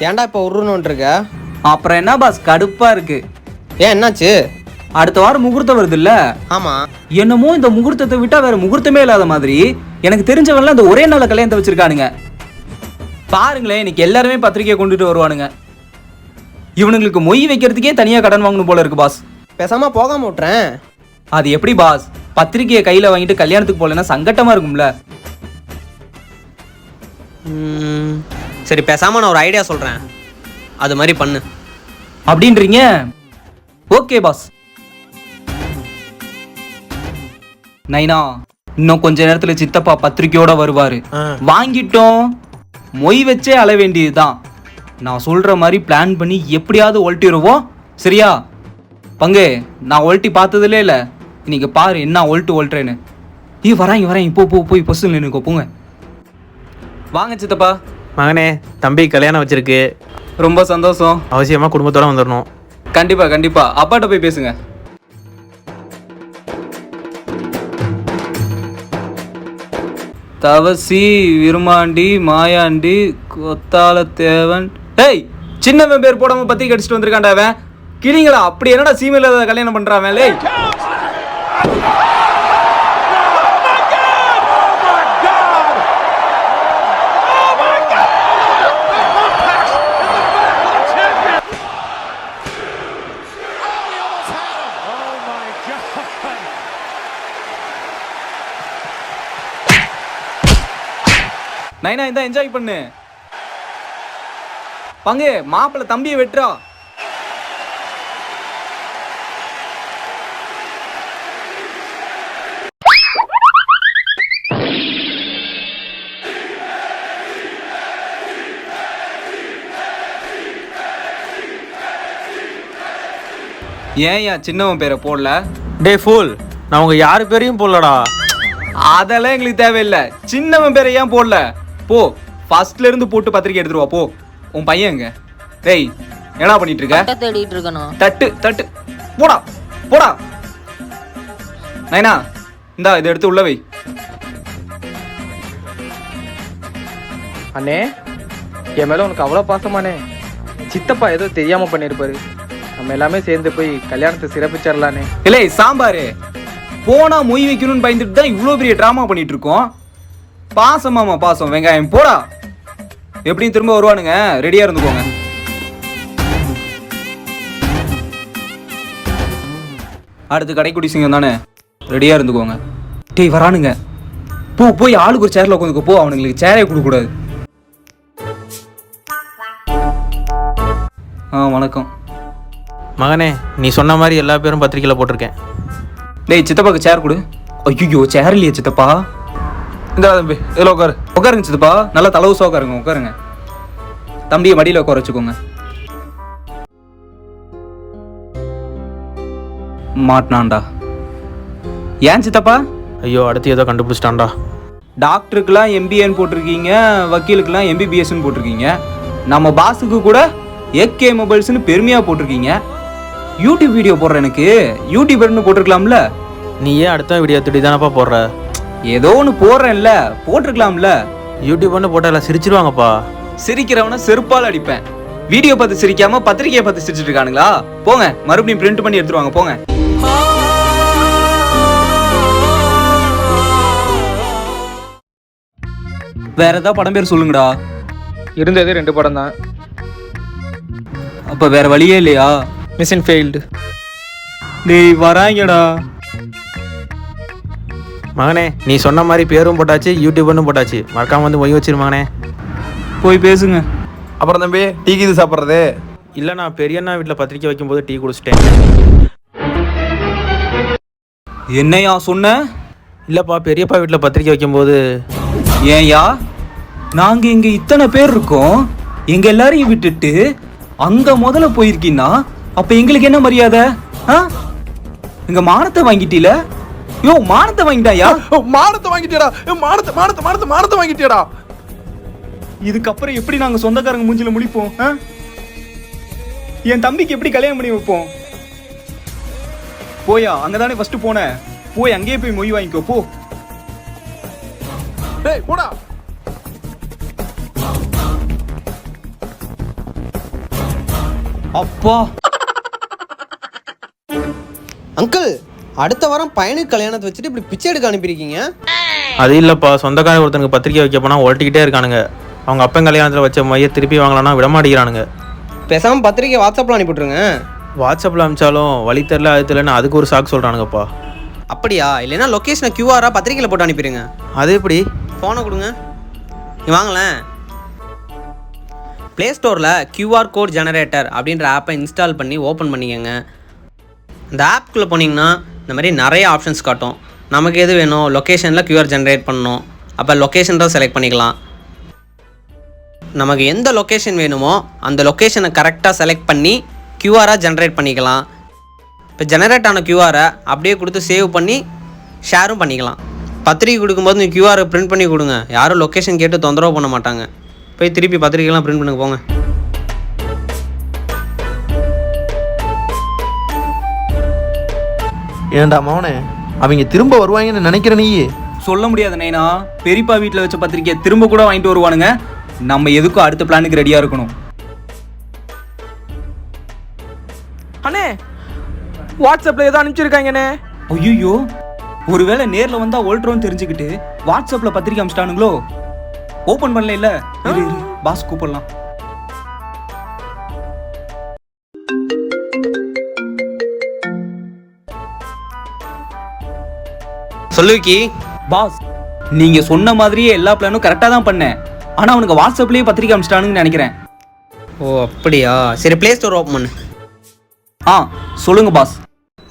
ஏன்டா இப்போ உருன்னு இருக்க அப்புறம் என்ன பாஸ்? கடுப்பா இருக்கு. ஏன் என்னாச்சு? அடுத்த வாரம் முகூர்த்தம் வருது இல்ல ஆமா. என்னமோ இந்த முகூர்த்தத்தை விட்டா வேற முகூர்த்தமே இல்லாத மாதிரி. எனக்கு தெரிஞ்சவன்லாம் இந்த ஒரே நாள் கல்யாணத்தை வச்சிருக்கானுங்க. பாருங்களேன் இன்னைக்கு எல்லாருமே பத்திரிக்கையை கொண்டுட்டு வருவானுங்க. இவனுங்களுக்கு மொய் வைக்கிறதுக்கே தனியா கடன் வாங்கணும் போல இருக்கு பாஸ். பேசாம போகாம விட்டுறேன். அது எப்படி பாஸ்? பத்திரிக்கையை கையில வாங்கிட்டு கல்யாணத்துக்கு போகலன்னா சங்கட்டமா இருக்கும்ல. சரி பேசாம நான் ஒரு ஐடியா சொல்றேன். அது மாதிரி பண்ணு. அப்படின்றீங்க? Okay pass. நைனா இன்னும் கொஞ்ச நேரத்துல சித்தப்பா பத்திரிக்கையோட வருவாரு. வாங்கிட்டோம். மொய் வச்சே அழ வேண்டியதுதான். நான் சொல்ற மாதிரி பிளான் பண்ணி எப்படியாவது ஒல்ட்டிடுவோம் சரியா? பங்கு நான் ஒல்ட்டி பார்த்ததுலே இல்ல. இன்னைக்கு பாரு என்ன ஒல்ட்டு ஒல்ட்டுறேன்னு ஈ வரேன் வரேன் இப்போ போ போய் பொசு நினைக்கோ போங்க. வாங்க சித்தப்பா. மகனே தம்பி கல்யாணம் வச்சிருக்கு. ரொம்ப சந்தோஷம். அவசியமா குடும்பத்தோட வந்துடணும் கண்டிப்பா கண்டிப்பா. அப்பாட்ட போய் பேசுங்க. தவசி விருமாண்டி மாயாண்டி கொத்தால தேவன் ஏய் சின்னவன் பேர் போடாம பத்தி கடிச்சிட்டு வந்திருக்கான்டா அவன். கிளிங்களா அப்படி என்னடா சீமையில கல்யாணம் பண்றான் அவன்? நைனா இந்த என்ஜாய் பண்ணு. பங்கு மாப்பிள்ளை தம்பியை வெட்டுறா. ஏன் ஏன் சின்னவன் பேரை போடல? டே ஃபூல் நான் உங்க யாரு பேரையும் போடலடா. அதெல்லாம் எங்களுக்கு தேவையில்லை. சின்னவன் பேரை ஏன் போடல? போ ஃபர்ஸ்ட்ல இருந்து போட்டு பத்திரிக்கை எடுத்துட்டு வா போ. உன் பையன் எங்க? டேய் என்ன பண்ணிட்டு இருக்க தட்டை தேடிட்டு இருக்கணும். தட்டு தட்டு. போடா போடா. நைனா இந்தா இதை எடுத்து உள்ள வை. அண்ணே என் மேல உனக்கு அவ்வளோ பாசமானே சித்தப்பா ஏதோ தெரியாம பண்ணிருப்பாரு. நம்ம எல்லாமே சேர்ந்து போய் கல்யாணத்தை சிறப்பிச்சிடலானே இல்லை சாம்பாரு. போனா மொய் வைக்கணும்னு பயந்துட்டு தான் இவ்வளோ பெரிய ட்ராமா பண்ணிட்டு இருக்கோம். பாசமாமா பாசம். வெங்காயம் போடா. எப்படியும் திரும்ப வருவானுங்க. ரெடியா இருந்துக்கோங்க. அடுத்து கடைக்குடி சிங்கம் தானே? ரெடியா இருந்துக்கோங்க. டேய் வரானுங்க. போ போய் ஆளுக்கு ஒரு சேர்ல உட்காந்துக்கோ. போ அவனுங்களுக்கு சேரே கொடுக்கக்கூடாது. ஆ வணக்கம். மகனே நீ சொன்ன மாதிரி எல்லா பேரும் பத்திரிக்கையில போட்டிருக்கேன். டேய் சித்தப்பாக்கு சேர் கொடு. ஐயோ சேர் இல்லையே சித்தப்பா. இந்த தம்பி இதில் உட்காரு உட்காருங்க சித்தப்பா நல்லா தலவுசா உட்காருங்க உட்காருங்க தம்பியை மடியில் உட்கார வச்சுக்கோங்க. மாட்டினான்டா. ஏன் சித்தப்பா? ஐயோ அடுத்து ஏதோ கண்டுபிடிச்சிட்டான்டா. டாக்டருக்குலாம் எம்பிஏன்னு போட்டிருக்கீங்க வக்கீலுக்கெல்லாம் எம்பிபிஎஸ்ன்னு போட்டிருக்கீங்க. நம்ம பாஸுக்கு கூட ஏகே மொபைல்ஸ்னு பெருமையாக போட்டிருக்கீங்க. யூடியூப் வீடியோ போடுற எனக்கு. யூடியூபர்னு போட்டிருக்கலாம்ல. நீ ஏன் அடுத்த வீடியோ திட்டி தானப்பா போடுற? ஏதோ ஒன்று போடுறேன்ல போட்டிருக்கலாம்ல. யூடியூப்னு போட்டா எல்லாம் சிரிச்சிருவாங்கப்பா. சிரிக்கிறவன செருப்பால் அடிப்பேன். வீடியோ பார்த்து சிரிக்காம பத்திரிக்கையை பார்த்து சிரிச்சிட்டு இருக்கானுங்களா? போங்க மறுபடியும் பிரிண்ட் பண்ணி எடுத்துட்டு வாங்க போங்க. வேற ஏதாவது படம் பேர் சொல்லுங்கடா. இருந்தது ரெண்டு படம் தான். அப்ப வேற வழியே இல்லையா? மிஷின் ஃபெயில்டு டேய் வராங்கடா. மகனே நீ சொன்ன மாதிரி பேரும் போட்டாச்சு யூடியூப்னு போட்டாச்சு. மறக்காம வந்து மொய் வச்சிரு மகனே. போய் பேசுங்க. அப்புறம் தம்பி டீ கீது சாப்பிட்றது? இல்லை நான் பெரியண்ணா வீட்டில் பத்திரிக்கை வைக்கும்போது டீ குடிச்சிட்டேன். என்னையா சொன்ன? இல்லைப்பா பெரியப்பா வீட்டில் பத்திரிக்கை வைக்கும்போது. ஏன்யா? நாங்க இங்க இத்தனை பேர் இருக்கோம். எங்க எல்லாரையும் விட்டுட்டு அங்க முதல்ல போயிருக்கீன்னா அப்ப எங்களுக்கு என்ன மரியாதை? ஆ? எங்க மானத்தை வாங்கிட்டீல? யோ மானத்தை வாங்கிட்டாயா? மானத்தை வாங்கிட்டியடா. மானத்தை மானத்தை மானத்தை மானத்தை வாங்கிட்டியடா. இதுக்கப்புறம் எப்படி நாங்க சொந்தக்காரங்க மூஞ்சில முடிப்போம்? என் தம்பிக்கு எப்படி கல்யாணம் பண்ணி வைப்போம்? போயா அங்கதானே ஃபர்ஸ்ட் போன. போய் அங்கேயே போய் மொய் வாங்கிக்கோ போ. டேய் போடா. அப்பா. அங்கிள் அடுத்த வாரம் பையனுக்கு கல்யாணத்தை வச்சுட்டு இப்படி பிச்சை எடுக்க அனுப்பியிருக்கீங்க? அது இல்லைப்பா. சொந்தக்காரன் ஒருத்தனுக்கு பத்திரிக்கை வைக்க போனால் ஒழட்டிக்கிட்டே இருக்கானுங்க. அவங்க அப்பன் கல்யாணத்தில் வச்ச மைய திருப்பி வாங்கலாம்னா விட மாட்டேங்கிறானுங்க. பேசாமல் பத்திரிக்கை வாட்ஸ்அப்பில் அனுப்பிவிட்ருங்க வாட்ஸ்அப்பில் அனுப்பிச்சாலும் வழி தெரில அது தெரிலன்னு அதுக்கு ஒரு சாக்கு சொல்கிறானுங்கப்பா அப்படியா? இல்லைன்னா லொக்கேஷனை கியூஆராக பத்திரிக்கையில் போட்டு அனுப்பிடுங்க அது எப்படி? ஃபோனை கொடுங்க. நீ வாங்களேன் ப்ளே ஸ்டோரில் கியூஆர் கோட் ஜெனரேட்டர் அப்படின்ற ஆப்பை இன்ஸ்டால் பண்ணி ஓப்பன் பண்ணிக்கோங்க. இந்த ஆப்குள்ளே போனீங்கன்னா இந்த மாதிரி நிறைய ஆப்ஷன்ஸ் காட்டும். நமக்கு எது வேணும்? லொக்கேஷனில் கியூஆர் ஜென்ரேட் பண்ணணும். அப்போ லொக்கேஷன் தான் செலக்ட் பண்ணிக்கலாம். நமக்கு எந்த லொக்கேஷன் வேணுமோ அந்த லொக்கேஷனை கரெக்டாக செலக்ட் பண்ணி கியூஆராக ஜென்ரேட் பண்ணிக்கலாம். இப்போ ஜெனரேட் ஆன கியூஆரை அப்படியே கொடுத்து சேவ் பண்ணி ஷேரும் பண்ணிக்கலாம். பத்திரிக்கை கொடுக்கும்போது நீங்கள் கியூஆரை பிரிண்ட் பண்ணி கொடுங்க. யாரும் லொக்கேஷன் கேட்டு தொந்தரவு பண்ண மாட்டாங்க. போய் திருப்பி பத்திரிக்கைலாம் பிரிண்ட் பண்ணுங்க போங்க. ஏன்டா மவனே? அவங்க திரும்ப வருவாங்கன்னு நினைக்கிற நீ சொல்ல முடியாது நைனா. பெரியப்பா வீட்டில் வச்ச பத்திரிக்கையை திரும்ப கூட வாங்கிட்டு வருவானுங்க. நம்ம எதுக்கும் அடுத்த பிளானுக்கு ரெடியா இருக்கணும். அண்ணே வாட்ஸ்அப்ல ஏதோ அனுப்பிச்சிருக்காங்கண்ணே. ஐயோ ஒருவேளை நேர்ல வந்தா ஓல்ட்ரோன்னு தெரிஞ்சுக்கிட்டு வாட்ஸ்அப்ல பத்திரிக்கை அமிச்சிட்டானுங்களோ? ஓபன் பண்ணல இல்ல பாஸ் கூப்பிடலாம். சொல்லுவிக்கி பாஸ். நீங்க சொன்ன மாதிரியே எல்லா பிளானும் கரெக்டா தான் பண்ணேன். ஆனா அவனுக்கு வாட்ஸ்அப்லயே பத்திரிக்கை அமிச்சிட்டானுங்கன்னு நினைக்கிறேன். ஓ அப்படியா? சரி ப்ளே ஸ்டோர் ஓப்பன் பண்ணு. ஆ சொல்லுங்க பாஸ்.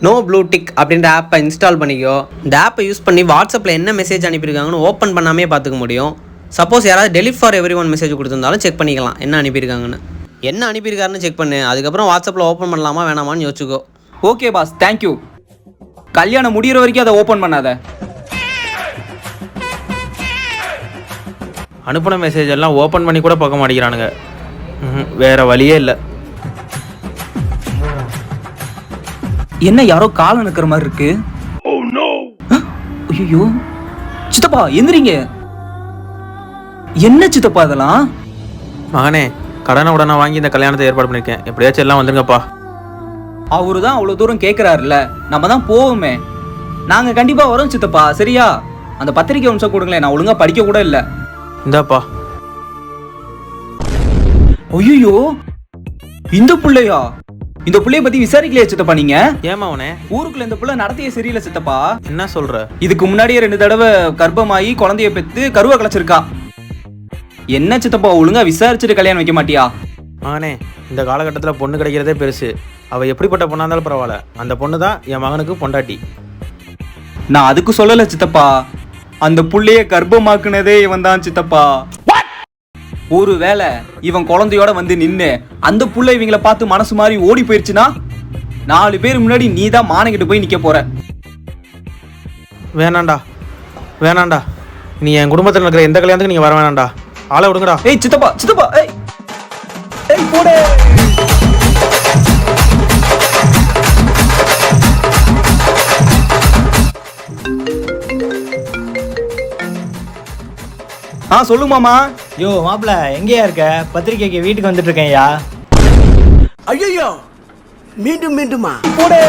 நோ ப்ளூ டிக் அப்படின்ற ஆப்பை இன்ஸ்டால் பண்ணிக்கோ. இந்த ஆப்பை யூஸ் பண்ணி வாட்ஸ்அப்பில் என்ன மெசேஜ் அனுப்பியிருக்காங்கன்னு ஓப்பன் பண்ணாமே பார்த்துக்க முடியும். சப்போஸ் யாராவது delete for every one message கொடுத்துருந்தாலும் செக் பண்ணிக்கலாம். என்ன அனுப்பியிருக்காங்கன்னு. என்ன அனுப்பியிருக்காருன்னு செக் பண்ணு. அதுக்கப்புறம் வாட்ஸ்அப்பில் ஓப்பன் பண்ணலாமா வேணாமான்னு யோசிச்சுக்கோ. Okay pass. தேங்க்யூ கல்யாணம் முடியிற வரைக்கும் அதை ஓபன் பண்ணாத. அனுப்பின மெசேஜ் எல்லாம் ஓப்பன் பண்ணி கூட பார்க்க மாட்டேங்கிறானுங்க. வேற வழியே இல்லை. என்ன யாரோ கால் நிக்கிற மாதிரி இருக்கு? ஐயோ சித்தப்பா எந்திரிங்க. என்ன சித்தப்பா இதெல்லாம்? மகனே கடனை உடனே வாங்கி இந்த கல்யாணத்தை ஏற்பாடு பண்ணியிருக்கேன் எப்படியாச்சும் எல்லாம் வந்துருங்கப்பா. அவரு தான் அவ்வளவு தூரம் கேக்குறாருல்ல. நம்ம தான் போவோமே. நாங்க கண்டிப்பா வரோம் சித்தப்பா. சரியா? அந்த பத்திரிக்கை அம்சம் கொடுங்களேன். நான் ஒழுங்கா படிக்க கூட இல்ல. இந்தாப்பா. ஐயோ இந்த புள்ளையா? இந்த புள்ளைய பத்தி விசாரிக்கலையா சித்தப்பா நீங்க? ஏமா அவனே? ஊருக்குள்ள இந்த புள்ள நடத்தையே சரியில்லை சித்தப்பா. என்ன சொல்ற? இதுக்கு முன்னாடியே ரெண்டு தடவை கர்ப்பமாயி குழந்தைய பெத்து கருவை கலைச்சிருக்கா என்ன சித்தப்பா ஒழுங்கா விசாரிச்சுட்டு கல்யாணம் வைக்க மாட்டியா? மகனே இந்த காலகட்டத்தில் பொண்ணு கிடைக்கிறதே பெருசு. அவள் எப்படிப்பட்ட பொண்ணாக இருந்தாலும் பரவாயில்ல. அந்த பொண்ணு தான் என் மகனுக்கு பொண்டாட்டி. நான் அதுக்கு சொல்லல சித்தப்பா. அந்த புள்ளைய கர்ப்பமாக்குனதே இவன் தான் சித்தப்பா. ஒருவேளை இவன் குழந்தையோட வந்து நின்னு அந்த புள்ள இவங்கள பார்த்து மனசு மாதிரி ஓடி போயிருச்சுன்னா நாலு பேர் முன்னாடி நீ தான் மானங்கிட்டு போய் நிக்க போற. வேணாண்டா. வேணாண்டா. நீ என் குடும்பத்தில் இருக்கிற எந்த கல்யாணத்துக்கு நீங்கள் வர வேணாண்டா. ஆளை விடுங்கடா. ஏய் சித்தப்பா சித்தப்பா ஏய். ஏய் போடே. ஆ சொல்லு மாமா. யோ மாப்பிள எங்கேயா இருக்க? பத்திரிக்கைக்கு வீட்டுக்கு வந்துட்டு இருக்கேன்யா. ஐயோ மீண்டும் மீண்டுமா? போடே.